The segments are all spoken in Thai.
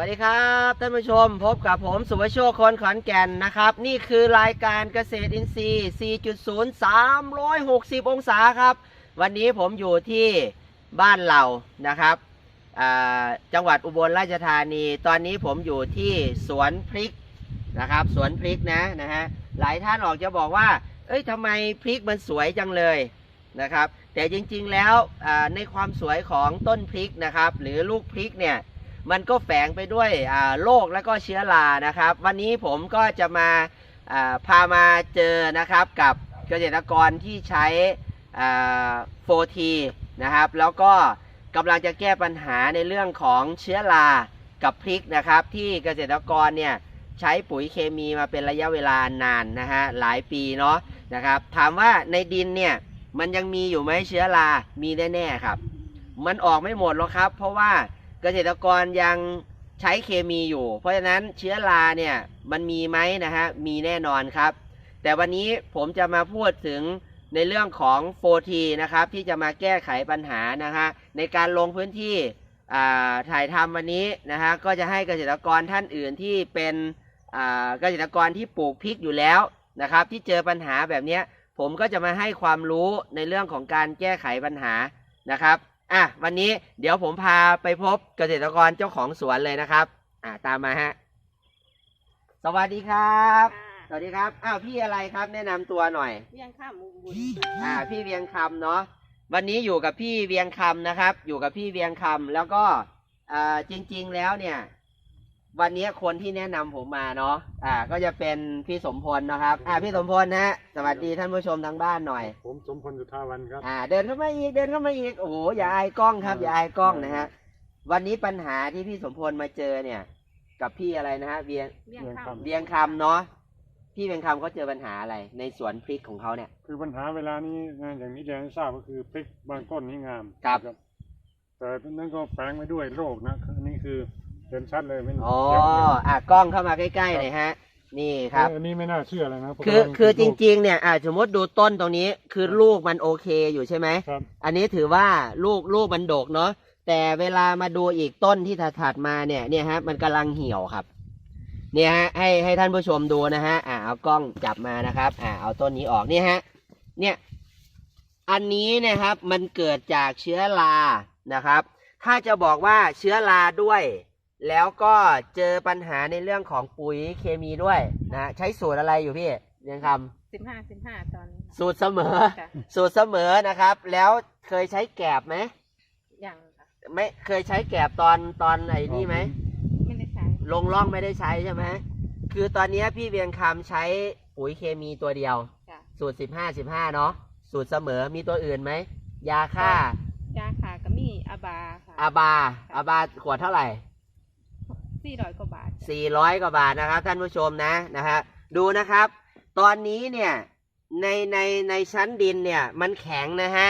วัสดีครับท่านผู้ชมพบกับผมสุวโชคคนขอนแก่นนะครับ นี่คือรายการเกษตรอินทรีย์ 4.0 360 องศาครับ วันนี้ผมอยู่ที่บ้านเรานะครับจังหวัดอุบลราชธานี ตอนนี้ผมอยู่ที่สวนพริกนะครับ สวนพริกนะนะฮะหลายท่านออกจะบอกว่า เอ้ยทำไมพริกมันสวยจังเลยนะครับ แต่จริงๆแล้วในความสวยของต้นพริกนะครับ หรือลูกพริกเนี่ย มันก็แฝงไปด้วยโรคและก็เชื้อรานะครับ วันนี้ผมก็จะมาพามาเจอนะครับกับเกษตรกรที่ใช้โฟทีนะครับ แล้วก็กำลังจะแก้ปัญหาในเรื่องของเชื้อรากับพริกนะครับ ที่เกษตรกรเนี่ยใช้ปุ๋ยเคมีมาเป็นระยะเวลานานนะฮะหลายปีเนาะนะครับ ถามว่าในดินเนี่ยมันยังมีอยู่ไหมเชื้อรา มีแน่ๆครับ มันออกไม่หมดหรอกครับ เพราะว่า กษตรกรยังใช้เคมีอยู่ เพราะฉะนั้นเชื้อราเนี่ยมันมีไหมนะฮะมีแน่นอนครับ แต่วันนี้ผมจะมาพูดถึงในเรื่องของโฟทีนะครับที่จะมาแก้ไขปัญหานะฮะในการลงพื้นที่ถ่ายทำวันนี้นะฮะก็จะให้เกษตรกรท่านอื่นที่เป็นเกษตรกรที่ปลูกพริกอยู่แล้วนะครับ ที่เจอปัญหาแบบนี้ผมก็จะมาให้ความรู้ในเรื่องของการแก้ไขปัญหานะครับ อะวันนี้เดี๋ยวผมพาไปพบเกษตรกรเจ้าของสวนเลยนะครับ อะตามมาฮะสวัสดีครับ สวัสดีครับอ้าวพี่อะไรครับแนะนำตัวหน่อย เวียงข้ามมุมบุญอ่า พี่เวียงคำเนาะวันนี้อยู่กับพี่เวียงคำนะครับ อยู่กับพี่เวียงคำแล้วก็อ่าจริง ๆ แล้วเนี่ย วันนี้คนที่แนะนำผมมาเนาะอ่า ก็จะเป็นพี่สมพลนะครับ อ่า พี่สมพลนะฮะสวัสดีท่านผู้ชมทางบ้านหน่อย ผมสมพลสุทธาวันครับ อ่า เดินเข้ามาอีก เดินเข้ามาอีก โอ้โห อย่าอายกล้องครับ อย่าอายกล้องนะฮะ วันนี้ปัญหาที่พี่สมพลมาเจอเนี่ย กับพี่อะไรนะฮะเวียงเวียงข้ามเวียงคำเนาะ พี่เวียงคำเขาเจอปัญหาอะไร ในสวนพริกของเขาเนี่ย คือปัญหาเวลานี้งานอย่างนี้เรียนให้ทราบก็คือพริกบางต้นนี่งาม ครับนะแต่นั่นก็แฝงไปด้วยโรคนะ อันนี้คือ เห็นชัดเลยมันอ๋อเขียวๆอะกล้องเข้ามาใกล้ๆหน่อยฮะ นี่ครับอันนี้ไม่น่าเชื่อเลยนะเพราะคือว่ามันคือจโริงๆเนี่ยอะสมมติดูต้นตรงนี้คือลูกมันโอเคอยู่ใช่ไหม ครับ อันนี้ถือว่าลูกลูกมันดกเนาะแต่เวลามาดูอีกต้นที่ถัดๆมาเนี่ยเนี่ยฮะมันกำลังเหี่ยวครับ เนี่ยฮะให้ให้ท่านผู้ชมดูนะฮะอ่าเอากล้องจับมานะครับ อ่าเอาต้นนี้ออกเนี่ยฮะเนี่ยอันนี้เนะครับมันเกิดจากเชื้อรานะครับ ถ้าจะบอกว่าเชื้อราด้วย แล้วก็เจอปัญหาในเรื่องของปุ๋ยเคมีด้วยนะใช้สูตรอะไรอยู่พี่เรียงคำสิบห้าสิบห้าตอนนี้สูตรเสมอ ค่ะสูตรเสมอนะครับ แล้วเคยใช้แกบไหมยังค่ะไม่เคยใช้แกบตอนตอนไอ้นี่ไหม ไม่ได้ใช้ลงร่องไม่ได้ใช้ใช่ไหม คือตอนนี้พี่เวียงคำใช้ปุ๋ยเคมีตัวเดียว ค่ะสูตรสิบห้าสิบห้าเนาะ สูตรเสมอ มีตัวอื่นไหม ยาฆ่ายาขาก็มีอาบาค่ะอาบาอาบาขวดเท่าไหร่ สี่ร้อยกว่าบาทจ้ะสี่ร้อยกว่าบาทนะครับ ท่านผู้ชมนะนะฮะดูนะครับ ตอนนี้เนี่ยในในในชั้นดินเนี่ยมันแข็งนะฮะ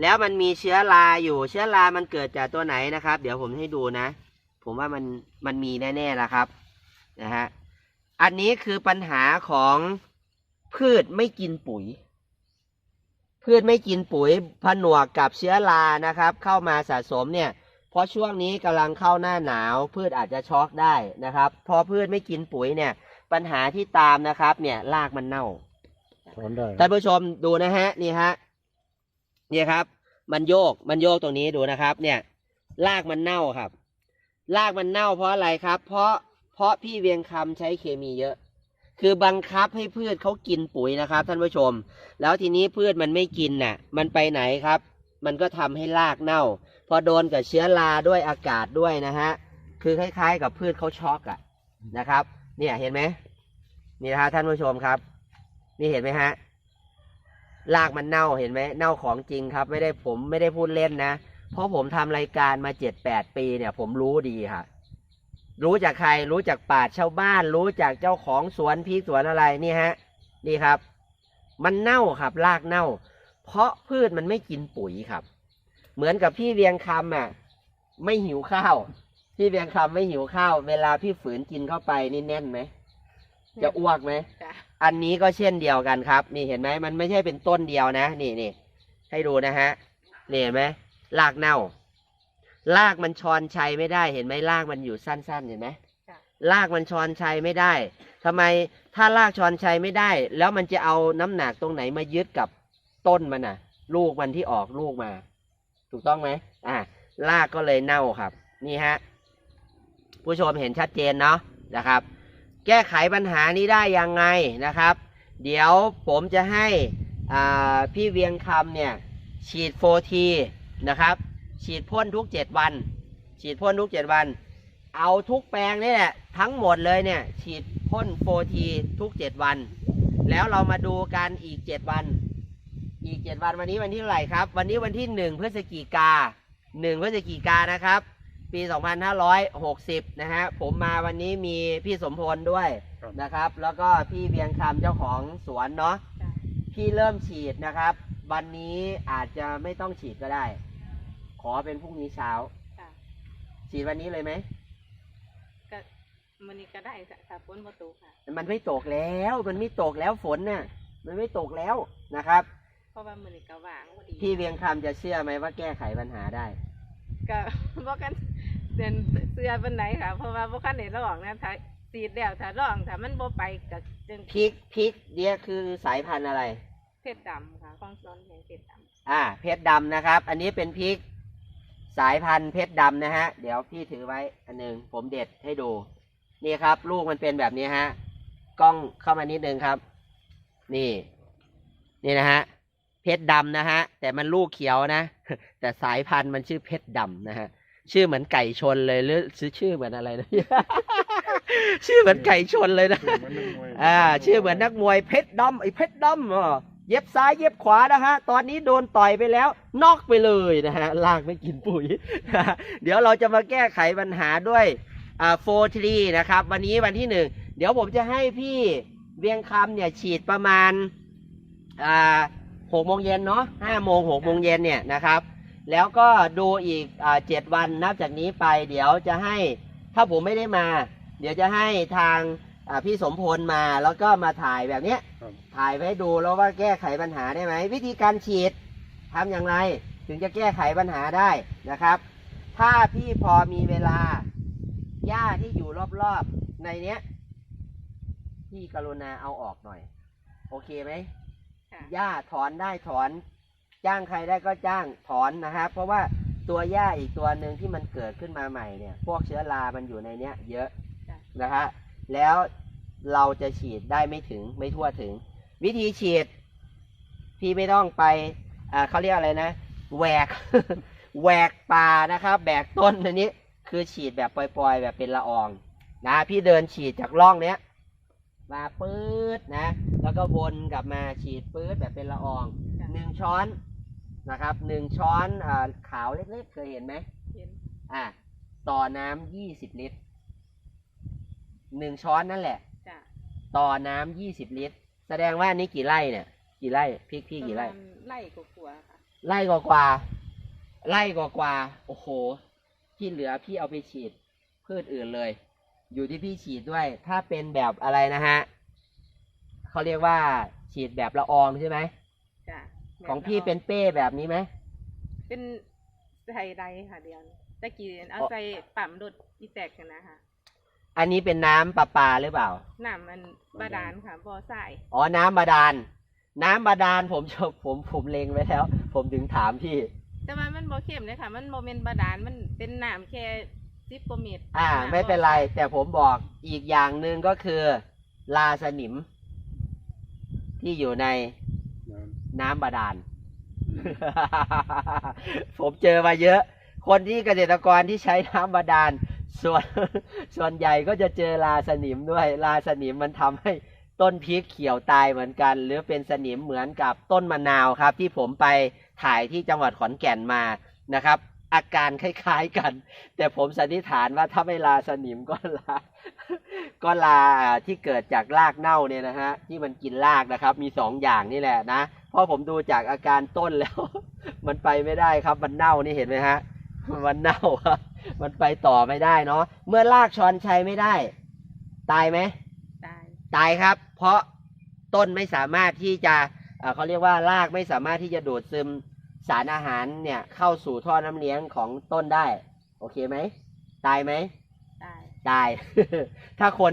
แล้วมันมีเชื้อราอยู่เชื้อรามันเกิดจากตัวไหนนะครับ เดี๋ยวผมให้ดูนะ ผมว่ามันมันมีแน่ๆแล้วครับนะฮะอันนี้คือปัญหาของพืชไม่กินปุ๋ย พืชไม่กินปุ๋ยผนวกกับเชื้อรานะครับ เข้ามาสะสมเนี่ย ราะช่วงนี้กำลังเข้าหน้าหนาว พืชอาจจะช็อกได้นะครับ พอพืชไม่กินปุ๋ยเนี่ย ปัญหาที่ตามนะครับ เนี่ยรากมันเน่าถอนได้ท่านผู้ชมดูนะฮะนี่ฮะนี่ครับ มันโยกมันโยกตรงนี้ดูนะครับ เนี่ยรากมันเน่าครับรากมันเน่าเพราะอะไรครับ เพราะเพราะพี่เวียงคำใช้เคมีเยอะ คือบังคับให้พืชเขากินปุ๋ยนะครับ ท่านผู้ชม แล้วทีนี้พืชมันไม่กินน่ะ มันไปไหนครับ มันก็ทำให้รากเน่า พอโดนกับเชื้อราด้วยอากาศด้วยนะฮะ คือคล้ายๆ กับพืชเขาช็อกอะนะครับ เนี่ยเห็นไหมนี่นะฮะท่านผู้ชมครับ นี่เห็นไหมฮะ รากมันเน่าเห็นไหมเน่าของจริงครับ ไม่ได้ผมไม่ได้พูดเล่นนะ เพราะผมทำรายการมาเจ็ดแปดปีเนี่ย ผมรู้ดีค่ะ รู้จากใครรู้จากป่าชาวบ้าน รู้จากเจ้าของสวนพริกสวนอะไรนี่ฮะ นี่ครับ มันเน่าครับรากเน่า เพราะพืชมันไม่กินปุ๋ยครับ เหมือนกับพี่เวียงคำอะ ไม่หิวข้าว พี่เวียงคำไม่หิวข้าว เวลาพี่ฝืนกินเข้าไปนี่แน่นไหมจะอ้วกไหมจ้ะอันนี้ก็เช่นเดียวกันครับ นี่เห็นไหมมันไม่ใช่เป็นต้นเดียวนะ นี่นี่ให้ดูนะฮะนี่เห็นไหมรากเน่ารากมันชอนชัยไม่ได้เห็นไหมรากมันอยู่สั้นๆเห็นไหมค่ะรากมันชอนชัยไม่ได้ทำไมถ้ารากชอนชัยไม่ได้ แล้วมันจะเอาน้ำหนักตรงไหนมายึดกับ ต้นมันน่ะ ลูกมันที่ออกลูกมา ถูกต้องไหมอ่ารากก็เลยเน่าครับ นี่ฮะผู้ชมเห็นชัดเจนเนาะนะครับ แก้ไขปัญหานี้ได้ยังไงนะครับ เดี๋ยวผมจะให้อ่าพี่เวียงคำเนี่ย ฉีดโฟทีนะครับ ฉีดพ่นทุก 7 วัน ฉีดพ่นทุก 7 วัน เอาทุกแปลงนี่แหละทั้งหมดเลยเนี่ย ฉีดพ่นโฟทีทุก 7 วัน แล้วเรามาดูกันอีก 7 วัน อีก7วันวันนี้วันที่เท่าไหร่ครับ วันนี้วันที่1พฤศจิกา1พฤศจิกานะครับ ปี 2560 นะฮะผมมาวันนี้มีพี่สมพลด้วยครับ นะครับ แล้วก็พี่เวียงคำเจ้าของสวนเนาะ จ้ะพี่เริ่มฉีดนะครับ วันนี้อาจจะไม่ต้องฉีดก็ได้ ขอเป็นพรุ่งนี้เช้าค่ะฉีดวันนี้เลยไหม ก็มันนี้ก็ได้จ้ะถ้าฝนบ่ตกค่ะ มันไม่ตกแล้ว มันไม่ตกแล้วฝนน่ะ มันไม่ตกแล้วนะครับเพ ราะว่ามันนี้ก็ว่างพอดีพี่เวียงคำจะเชื่อไหมว่าแก้ไขปัญหาได้ ก็บ่กันเดือนเสื้อเป็นไหนค่ะ เพราะว่าบ่คันได้ลองนะถ้าสีดแล้วถ้าลองถ้ามันบ่ไปก็จึงพริกพริกเนี่ยคือสายพันธุ์อะไร เพชรดำค่ะของซ้อนแห่งเพชรดำอ่า เพชรดำนะครับ อันนี้เป็นพริกสายพันธุ์เพชรดำนะฮะ เดี๋ยวพี่ถือไว้อันหนึงผมเด็ดให้ดู นี่ครับ ลูกมันเป็นแบบนี้ฮะ กล้องเข้ามานิดนึงครับ นี่ นี่นะฮะ เพชรดำนะฮะ แต่มันลูกเขียวนะ แต่สายพันธุ์มันชื่อเพชรดำนะฮะ ชื่อเหมือนไก่ชนเลยหรือชื่อชื่อเหมือนอะไรนะ ชื่อเหมือนไก่ชนเลยนะชื่อเหมือนนักมวยอ่า ชื่อเหมือนนักมวยเพชรดำไอ้เพชรดำอะเย็บซ้ายเย็บขวานะฮะ ตอนนี้โดนต่อยไปแล้ว นอกไปเลยนะฮะลากไม่กินปุ๋ยนะฮะเดี๋ยวเราจะมาแก้ไขปัญหาด้วยอ่าโฟทรีนะครับ วันนี้วันที่หนึ่ง เดี๋ยวผมจะให้พี่เวียงคำเนี่ยฉีดประมาณอ่า หกโมงเย็นเนาะห้าโมงหกโมงเย็นเนี่ยนะครับ แล้วก็ดูอีกอ่าเจ็ดวันนับจากนี้ไป เดี๋ยวจะให้ถ้าผมไม่ได้มา เดี๋ยวจะให้ทางอ่าพี่สมพลมาแล้วก็มาถ่ายแบบเนี้ยครับถ่ายไว้ให้ดูแล้วว่าแก้ไขปัญหาได้ไหมวิธีการฉีดทำอย่างไร ถึงจะแก้ไขปัญหาได้นะครับ ถ้าพี่พอมีเวลาหญ้าที่อยู่รอบๆในเนี้ยพี่กรุณาเอาออกหน่อย โอเคไหมค่ะ หญ้าถอนได้ถอน จ้างใครได้ก็จ้างถอนนะครับ เพราะว่าตัวหญ้าอีกตัวหนึ่งที่มันเกิดขึ้นมาใหม่เนี่ย พวกเชื้อรา มันอยู่ในเนี้ย เยอะจ้ะนะฮะแล้วเราจะฉีดได้ไม่ถึงไม่ทั่วถึง วิธีฉีด พี่ไม่ต้องไปอ่าเขาเรียกอะไรนะแหวกแหวกป่านะครับแบกต้นอันนี้คือฉีดแบบปล่อย ๆ แบบเป็นละอองนะพี่เดินฉีดจากร่องเนี้ย มาปื๊ดนะ แล้วก็วนกลับมาฉีดปื๊ดแบบเป็นละอองจ้ะหนึ่งช้อนนะครับหนึ่งช้อนอาขาวเล็กๆ เคยเห็นไหมเห็นอะต่อน้ำยี่สิบลิตรหนึ่งช้อนนั่นแหละจ้ะต่อน้ำยี่สิบลิตร แสดงว่านี่กี่ไร่เนี่ย กี่ไร่พริกพี่กี่ไร่ประมาณไร่กว่าๆค่ะไร่กว่ากว่าๆไร่กว่ากว่าๆโอ้โห ที่เหลือพี่เอาไปฉีดพืชอื่นเลย อยู่ที่พี่ฉีดด้วย ถ้าเป็นแบบอะไรนะฮะเขาเรียกว่าฉีดแบบละอองใช่ไหมจ้ะของพี่เป็นเป้แบบนี้ไหม เป็นไทยใดค่ะเดียวนี้ตะกี้เอาอ๋อใส่ปั๊มรถอีแตกกันนะคะอันนี้เป็นน้ำประปาหรือเปล่า น้ำมันบาดาลค่ะบ่อทรายอ๋อ น้ำบาดาล น้ำบาดาลผมจะผมผมเลงไว้แล้ว ผมถึงถามพี่ แต่ว่ามันบ่เข้มเลยค่ะ มันบ่แม่นบาดาลมันเป็นน้ำแค่ 10กว่าเมตรอ่าำไม่เป็นไร แต่ผมบอกอีกอย่างหนึ่งก็คือ ลาสนิม ที่อยู่ในน้น้ำบาดาลำผมเจอมาเยอะ คนที่เกษตรกรที่ใช้น้ำบาดาล ส่วนส่วนใหญ่ก็จะเจอลาสนิมด้วย ลาสนิมมันทำให้ต้นพริกเขียวตายเหมือนกัน หรือเป็นสนิมเหมือนกับต้นมะนาวครับ ที่ผมไปถ่ายที่จังหวัดขอนแก่นมานะครับ อาการคล้ายๆกัน แต่ผมสันนิษฐานว่าถ้าไม่ลาสนิมก็ลา ก็ลาที่เกิดจากรากเน่าเนี่ยนะฮะที่มันกินรากนะครับ มีสองอย่างนี่แหละนะเพราะผมดูจากอาการต้นแล้ว มันไปไม่ได้ครับมันเน่านี่เห็นไหมฮะมันเน่าครับมันไปต่อไม่ได้เนาะเมื่อรากชอนชัยไม่ได้ ตายไหมตายตายครับ เพราะต้นไม่สามารถที่จะเอ่อเขาเรียกว่ารากไม่สามารถที่จะดูดซึม สารอาหารเนี่ยเข้าสู่ท่อน้ำเลี้ยงของต้นได้ โอเคไหม ตายไหม ตาย ตาย ถ้าคน